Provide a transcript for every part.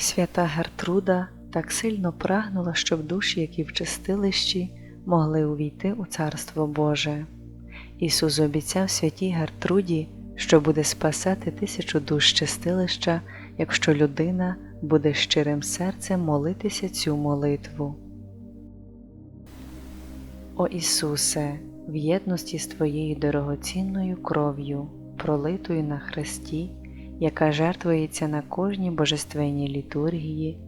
Свята Гертруда так сильно прагнула, щоб душі, які в чистилищі, могли увійти у Царство Боже. Ісус обіцяв святій Гертруді, що буде спасати тисячу душ чистилища, якщо людина буде щирим серцем молитися цю молитву. О Ісусе, в єдності з Твоєю дорогоцінною кров'ю, пролитою на хресті, яка жертвується на кожній божественній літургії,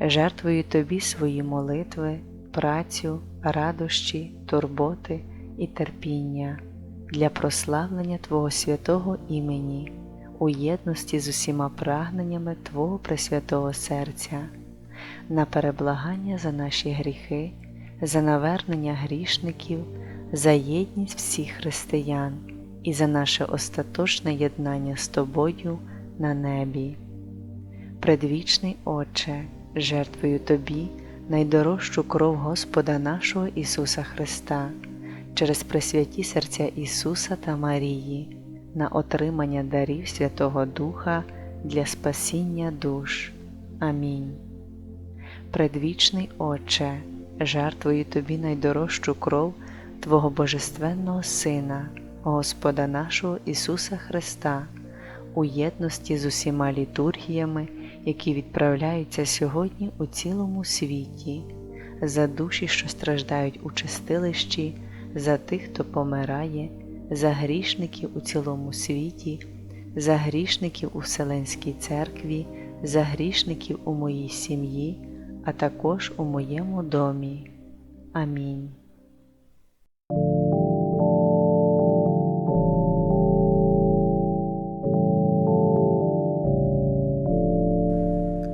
жертвую Тобі свої молитви, працю, радощі, турботи і терпіння для прославлення Твого святого імені у єдності з усіма прагненнями Твого Пресвятого серця, на переблагання за наші гріхи, за навернення грішників, за єдність всіх християн і за наше остаточне єднання з Тобою на небі. Предвічний Отче, жертвую Тобі найдорожчу кров Господа нашого Ісуса Христа через пресвяті серця Ісуса та Марії на отримання дарів Святого Духа для спасіння душ. Амінь. Предвічний Отче, жертвую Тобі найдорожчу кров Твого Божественного Сина, Господа нашого Ісуса Христа, у єдності з усіма літургіями, які відправляються сьогодні у цілому світі, за душі, що страждають у чистилищі, за тих, хто помирає, за грішників у цілому світі, за грішників у Вселенській церкві, за грішників у моїй сім'ї, а також у моєму домі. Амінь.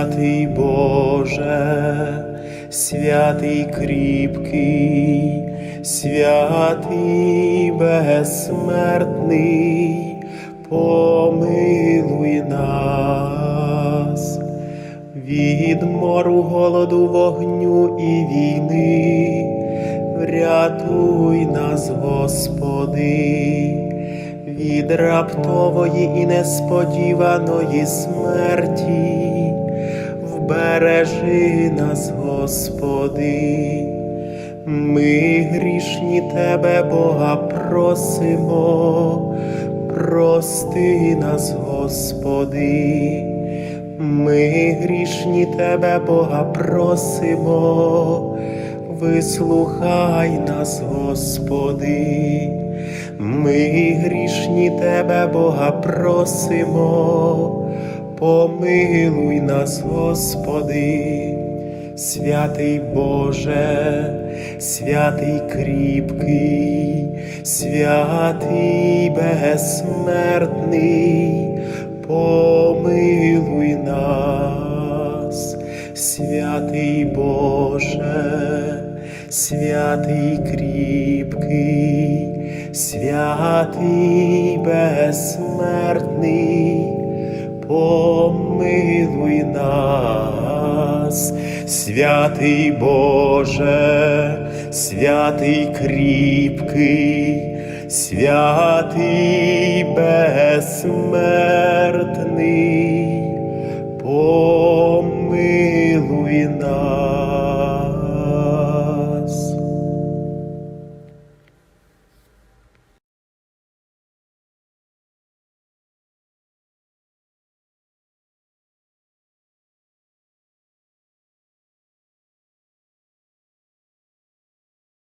святий Боже, святий кріпкий, святий безсмертний, помилуй нас. Від мору голоду, вогню і війни, врятуй нас, Господи, від раптової і несподіваної смерті, вбережи нас, Господи, ми грішні Тебе, Бога, просимо, прости нас, Господи. Ми грішні Тебе, Бога, просимо, вислухай нас, Господи, ми грішні Тебе, Бога, просимо, помилуй нас, Господи, святий Боже, святий кріпкий, святий безсмертний. Помилуй нас, святий Боже, святий кріпкий, святий безсмертний, помилуй нас, святий Боже, святий кріпкий святий безсмертний,